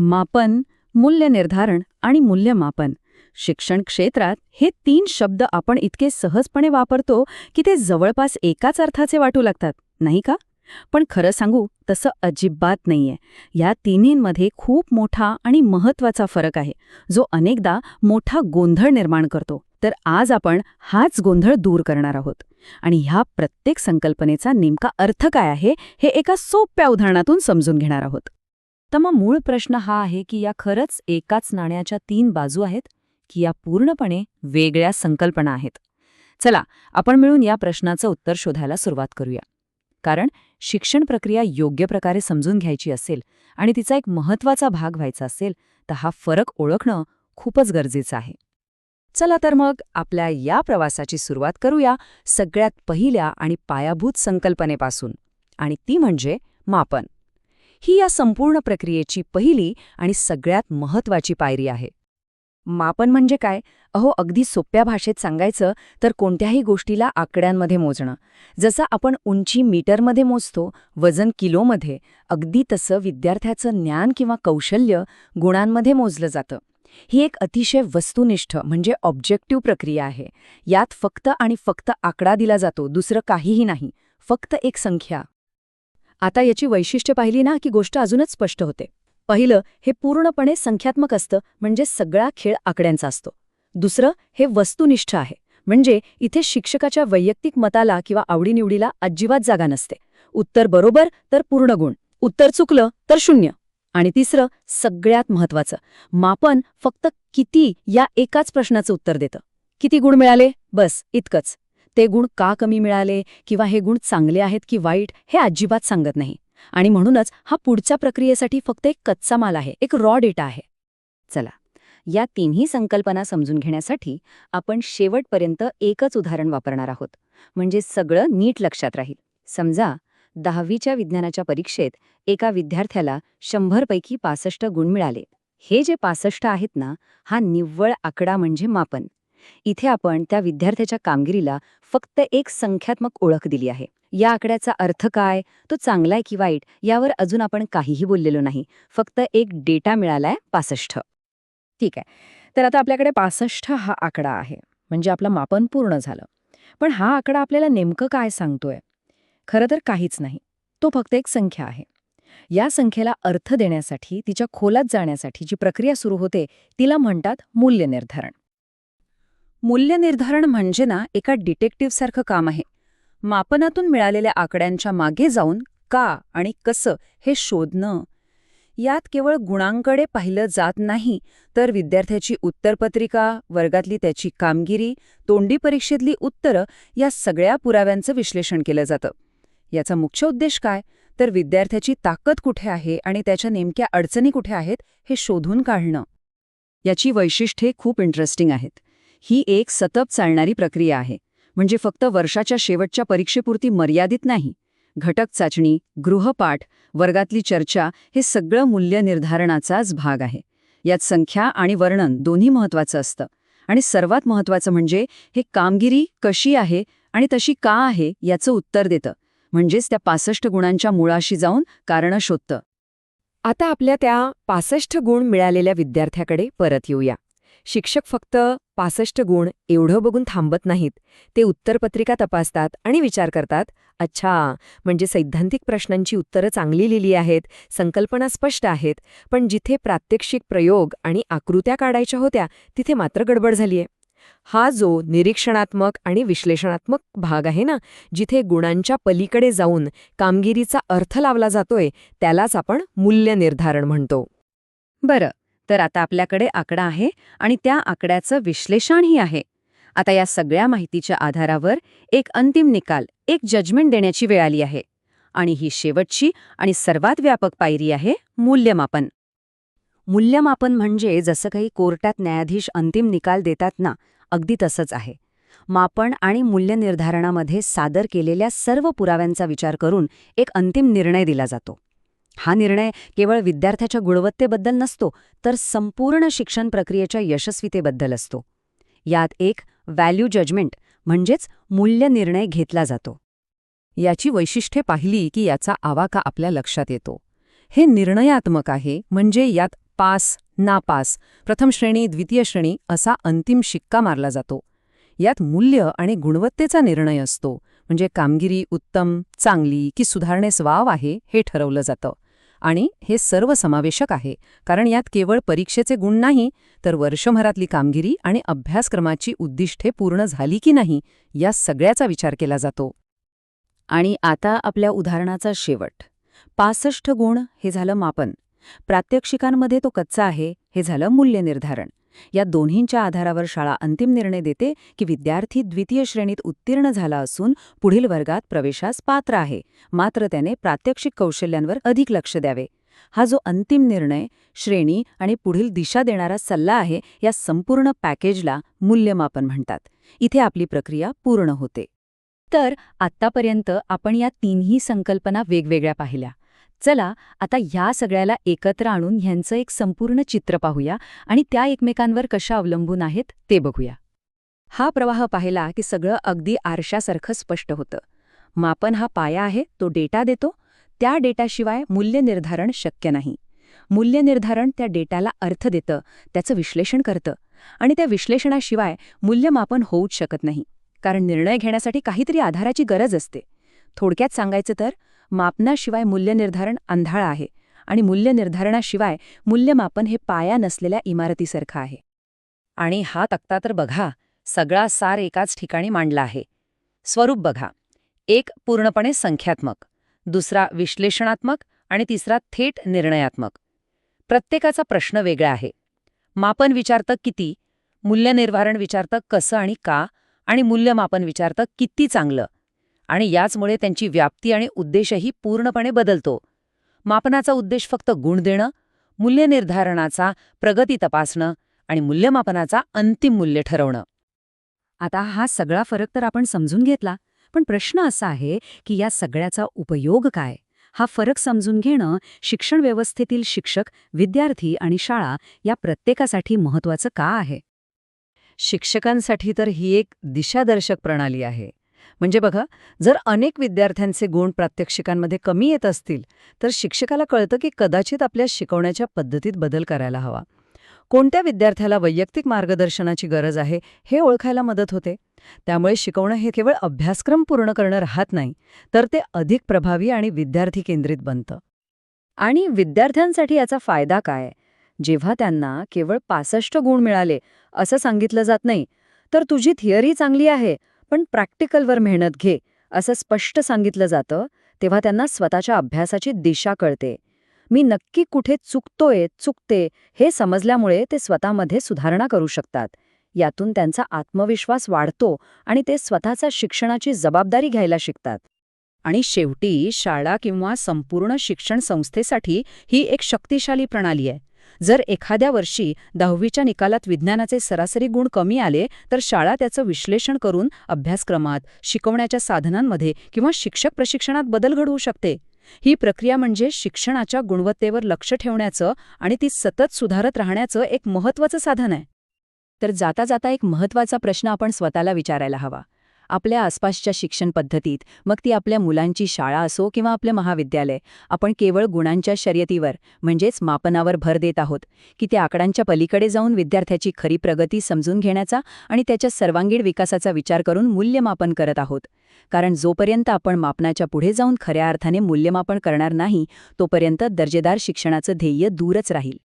मापन मूल्य निर्धारण आणि मूल्यमापन. शिक्षण क्षेत्रात हे तीन शब्द आपण इतके सहजपणे वापरतो की ते जवळपास एकाच अर्थाचे वाटू लागतात नाही का? पण खरं सांगू तसं अजिबात नाहीये. या तिन्हींमध्ये खूप मोठा आणि महत्त्वाचा फरक आहे जो अनेकदा मोठा गोंधळ निर्माण करतो. तर आज आपण हाच गोंधळ दूर करणार आहोत. आणि ह्या प्रत्येक संकल्पनेचा नेमका अर्थ काय आहे हे एका सोप्या उदाहरणातून समजून घेणार आहोत. तर मग मूळ प्रश्न हा आहे की या खरंच एकाच नाण्याच्या तीन बाजू आहेत की या पूर्णपणे वेगळ्या संकल्पना आहेत? चला आपण मिळून या प्रश्नाचं उत्तर शोधायला सुरुवात करूया. कारण शिक्षण प्रक्रिया योग्य प्रकारे समजून घ्यायची असेल आणि तिचा एक महत्त्वाचा भाग व्हायचा असेल तर हा फरक ओळखणं खूपच गरजेचं आहे. चला तर मग आपल्या या प्रवासाची सुरुवात करूया सगळ्यात पहिल्या आणि पायाभूत संकल्पनेपासून. आणि ती म्हणजे मापन. ही या संपूर्ण प्रक्रियेची पहिली आणि सगळ्यात महत्वाची पायरी आहे. मापन म्हणजे काय? अहो अगदी सोप्या भाषेत सांगायचं तर कोणत्याही गोष्टीला आकड्यांमध्ये मोजणं. जसं आपण उंची मीटरमध्ये मोजतो वजन किलोमध्ये अगदी तसं विद्यार्थ्याचं ज्ञान किंवा कौशल्य गुणांमध्ये मोजलं जातं. ही एक अतिशय वस्तुनिष्ठ म्हणजे ऑब्जेक्टिव्ह प्रक्रिया आहे. यात फक्त आणि फक्त आकडा दिला जातो दुसरं काहीही नाही. फक्त एक संख्या. आता याची वैशिष्ट्य पाहिली ना की गोष्ट अजूनच स्पष्ट होते. पहिलं हे पूर्णपणे संख्यात्मक असतं म्हणजे सगळा खेळ आकड्यांचा असतो. दुसरं हे वस्तुनिष्ठ आहे म्हणजे इथे शिक्षकाच्या वैयक्तिक मताला किंवा आवडीनिवडीला अजिबात जागा नसते. उत्तर बरोबर तर पूर्ण गुण उत्तर चुकलं तर शून्य. आणि तिसरं सगळ्यात महत्वाचं मापन फक्त किती या एकाच प्रश्नाचं उत्तर देतं. किती गुण मिळाले? बस इतकंच. ते गुण का कमी मिळाले किंवा हे गुण चांगले आहेत की वाईट हे अजिबात सांगत नाही. आणि म्हणूनच हा पुढच्या प्रक्रियेसाठी फक्त एक कच्चा माल आहे एक रॉ डेटा आहे. चला या तिन्ही संकल्पना समजून घेण्यासाठी आपण शेवटपर्यंत एकच उदाहरण वापरणार आहोत. म्हणजे सगळं नीट लक्षात राहील. समजा दहावीच्या विज्ञानाच्या परीक्षेत एका विद्यार्थ्याला शंभरपैकी पासष्ट गुण मिळाले. हे जे पासष्ट आहेत ना हा निव्वळ आकडा म्हणजे मापन. इथे आपण त्या विद्यार्थ्याच्या कामगिरीला फक्त एक संख्यात्मक ओळख दिली आहे. या आकड्याचा अर्थ काय तो चांगलाय की वाईट यावर अजून आपण काहीही बोललेलो नाही. फक्त एक डेटा मिळालाय पासष्ट. ठीक आहे. तर आता आपल्याकडे पासष्ट हा आकडा आहे. म्हणजे आपलं मापन पूर्ण झालं. पण हा आकडा आपल्याला नेमकं काय सांगतोय? खरं तर काहीच नाही. तो फक्त एक संख्या आहे. या संख्येला अर्थ देण्यासाठी तिच्या खोलात जाण्यासाठी जी प्रक्रिया सुरू होते तिला म्हणतात मूल्य निर्धारण मूल्यनिर्धारण म्हणजे ना एका डिटेक्टिव्हसारखं काम आहे. मापनातून मिळालेल्या आकड्यांच्या मागे जाऊन का आणि कसं हे शोधणं. यात केवळ गुणांकडे पाहिलं जात नाही तर विद्यार्थ्याची उत्तरपत्रिका वर्गातली त्याची कामगिरी तोंडी परीक्षेतली उत्तरं या सगळ्या पुराव्यांचं विश्लेषण केलं जातं. याचा मुख्य उद्देश काय? तर विद्यार्थ्याची ताकद कुठे आहे आणि त्याच्या नेमक्या अडचणी कुठे आहेत हे शोधून काढणं. याची वैशिष्ट्ये खूप इंटरेस्टिंग आहेत. ही एक सतत चालणारी प्रक्रिया आहे. म्हणजे फक्त वर्षाच्या शेवटच्या परीक्षेपुरती मर्यादित नाही. घटक चाचणी गृहपाठ वर्गातली चर्चा हे सगळं मूल्य निर्धारणाचाच भाग आहे. यात संख्या आणि वर्णन दोन्ही महत्वाचं असतं. आणि सर्वात महत्वाचं म्हणजे हे कामगिरी कशी आहे आणि तशी का आहे याचं उत्तर देतं. म्हणजेच त्या पासष्ट गुणांच्या मुळाशी जाऊन कारणं शोधतं. आता आपल्या त्या पासष्ट गुण मिळालेल्या विद्यार्थ्याकडे परत येऊया. शिक्षक फक्त पासष्ट गुण एवढं बघून थांबत नाहीत. ते उत्तरपत्रिका तपासतात आणि विचार करतात अच्छा म्हणजे सैद्धांतिक प्रश्नांची उत्तरं चांगली लिहिली आहेत संकल्पना स्पष्ट आहेत पण जिथे प्रात्यक्षिक प्रयोग आणि आकृत्या काढायच्या होत्या तिथे मात्र गडबड झालीय. हा जो निरीक्षणात्मक आणि विश्लेषणात्मक भाग आहे ना जिथे गुणांच्या पलीकडे जाऊन कामगिरीचा अर्थ लावला जातोय त्यालाच आपण मूल्य निर्धारण म्हणतो. बरं तर आता आपल्याकडे आकडा आहे आणि त्या आकड्याचं विश्लेषणही आहे. आता या सगळ्या माहितीच्या आधारावर एक अंतिम निकाल एक जजमेंट देण्याची वेळ आली आहे. आणि ही शेवटची आणि सर्वात व्यापक पायरी आहे मूल्यमापन. मूल्यमापन म्हणजे जसं काही कोर्टात न्यायाधीश अंतिम निकाल देतात ना अगदी तसंच आहे. मापन आणि मूल्यनिर्धारणामध्ये सादर केलेल्या सर्व पुराव्यांचा विचार करून एक अंतिम निर्णय दिला जातो. हा निर्णय केवळ विद्यार्थ्याच्या गुणवत्तेबद्दल नसतो तर संपूर्ण शिक्षण प्रक्रियेच्या यशस्वीतेबद्दल असतो. यात एक व्हॅल्यू जजमेंट म्हणजेच मूल्य निर्णय घेतला जातो. याची वैशिष्ट्ये पाहिली की याचा आवाका आपल्या लक्षात येतो. हे निर्णयात्मक आहे म्हणजे यात पास नापास प्रथम श्रेणी द्वितीय श्रेणी असा अंतिम शिक्का मारला जातो. यात मूल्य आणि गुणवत्तेचा निर्णय असतो. म्हणजे कामगिरी उत्तम चांगली की सुधारणेस वाव आहे हे ठरवलं जातं. आणि हे सर्व समावेशक आहे कारण यात केवळ परीक्षेचे गुण नाही तर वर्षभरातली कामगिरी आणि अभ्यासक्रमाची उद्दिष्टे पूर्ण झाली की नाही या सगळ्याचा विचार केला जातो. आणि आता आपल्या उदाहरणाचा शेवट. पासष्ट गुण हे झालं मापन. प्रात्यक्षिकांमध्ये तो कच्चा आहे हे झालं मूल्य निर्धारण या दोन्हींच्या आधारावर शाळा अंतिम निर्णय देते की विद्यार्थी द्वितीय श्रेणीत उत्तीर्ण झाला असून पुढील वर्गात प्रवेशास पात्र आहे. मात्र त्याने प्रात्यक्षिक कौशल्यांवर अधिक लक्ष द्यावे. हा जो अंतिम निर्णय श्रेणी आणि पुढील दिशा देणारा सल्ला आहे या संपूर्ण पॅकेजला मूल्यमापन म्हणतात. इथे आपली प्रक्रिया पूर्ण होते. तर आत्तापर्यंत आपण या तिन्ही संकल्पना वेगवेगळ्या पाहिल्या. चला आता ह्या सगळ्याला एकत्र आणून ह्यांचं एक संपूर्ण चित्र पाहूया आणि त्या एकमेकांवर कशा अवलंबून आहेत ते बघूया. हा प्रवाह पाहिला की सगळं अगदी आरशासारखं स्पष्ट होतं. मापन हा पाया आहे तो डेटा देतो. त्या डेटाशिवाय मूल्यनिर्धारण शक्य नाही. मूल्यनिर्धारण त्या डेटाला अर्थ देतं त्याचं विश्लेषण करतं. आणि त्या विश्लेषणाशिवाय मूल्यमापन होऊच शकत नाही. कारण निर्णय घेण्यासाठी काहीतरी आधाराची गरज असते. थोडक्यात सांगायचं तर मापनाशिवाय मूल्यनिर्धारण अंधाळ आहे आणि मूल्यनिर्धारणाशिवाय मूल्यमापन हे पाया नसलेल्या इमारतीसारखं आहे. आणि हा तक्ता तर बघा सगळा सार एकाच ठिकाणी मांडला आहे. स्वरूप बघा एक पूर्णपणे संख्यात्मक दुसरा विश्लेषणात्मक आणि तिसरा थेट निर्णयात्मक. प्रत्येकाचा प्रश्न वेगळा आहे. मापन विचारतं किती मूल्यनिर्धारण विचारतं कसं आणि का आणि मूल्यमापन विचारतं किती चांगलं आणि याचमुळे त्यांची व्याप्ती आणि उद्देशही पूर्णपणे बदलतो. मापनाचा उद्देश फक्त गुण देणं मूल्यनिर्धारणाचा प्रगती तपासणं आणि मूल्यमापनाचा अंतिम मूल्य ठरवणं. आता हा सगळा फरक तर आपण समजून घेतला पण प्रश्न असा आहे की या सगळ्याचा उपयोग काय? हा फरक समजून घेणं शिक्षण व्यवस्थेतील शिक्षक विद्यार्थी आणि शाळा या प्रत्येकासाठी महत्वाचं का आहे? शिक्षकांसाठी तर ही एक दिशादर्शक प्रणाली आहे. म्हणजे बघा जर अनेक विद्यार्थ्यांचे गुण प्रात्यक्षिकांमध्ये कमी येत असतील तर शिक्षकाला कळतं की कदाचित आपल्या शिकवण्याच्या पद्धतीत बदल करायला हवा. कोणत्या विद्यार्थ्याला वैयक्तिक मार्गदर्शनाची गरज आहे हे ओळखायला मदत होते. त्यामुळे शिकवणं हे केवळ अभ्यासक्रम पूर्ण करणं राहत नाही तर ते अधिक प्रभावी आणि विद्यार्थी केंद्रित बनतं. आणि विद्यार्थ्यांसाठी याचा फायदा काय? जेव्हा त्यांना केवळ पासष्ट गुण मिळाले असं सांगितलं जात नाही तर तुझी थिअरी चांगली आहे पण प्रॅक्टिकलवर मेहनत घे असं स्पष्ट सांगितलं जातं तेव्हा त्यांना स्वतःच्या अभ्यासाची दिशा कळते. मी नक्की कुठे चुकतोय चुकते हे समजल्यामुळे ते स्वतःमध्ये सुधारणा करू शकतात. यातून त्यांचा आत्मविश्वास वाढतो आणि ते स्वतःचा शिक्षणाची जबाबदारी घ्यायला शिकतात. आणि शेवटी शाळा किंवा संपूर्ण शिक्षण संस्थेसाठी ही एक शक्तिशाली प्रणाली आहे. जर एखाद्या वर्षी दहावीच्या निकालात विज्ञानाचे सरासरी गुण कमी आले तर शाळा त्याचं विश्लेषण करून अभ्यासक्रमात शिकवण्याच्या साधनांमध्ये किंवा शिक्षक प्रशिक्षणात बदल घडवू शकते. ही प्रक्रिया म्हणजे शिक्षणाच्या गुणवत्तेवर लक्ष ठेवण्याचं आणि ती सतत सुधारत राहण्याचं एक महत्त्वाचं साधन आहे. तर जाता जाता एक महत्त्वाचा प्रश्न आपण स्वतःला विचारायला हवा. आपल्या आसपासच्या शिक्षण पद्धतीत मग ती आपल्या मुलांची शाळा असो किंवा आपलं महाविद्यालय आपण केवळ गुणांच्या शर्यतीवर म्हणजेच मापनावर भर देत आहोत की त्या आकड्यांच्या पलीकडे जाऊन विद्यार्थ्याची खरी प्रगती समजून घेण्याचा आणि त्याच्या सर्वांगीण विकासाचा विचार करून मूल्यमापन करत आहोत. कारण जोपर्यंत आपण मापनाच्या पुढे जाऊन खऱ्या अर्थाने मूल्यमापन करणार नाही तोपर्यंत दर्जेदार शिक्षणाचं ध्येय दूरच राहील.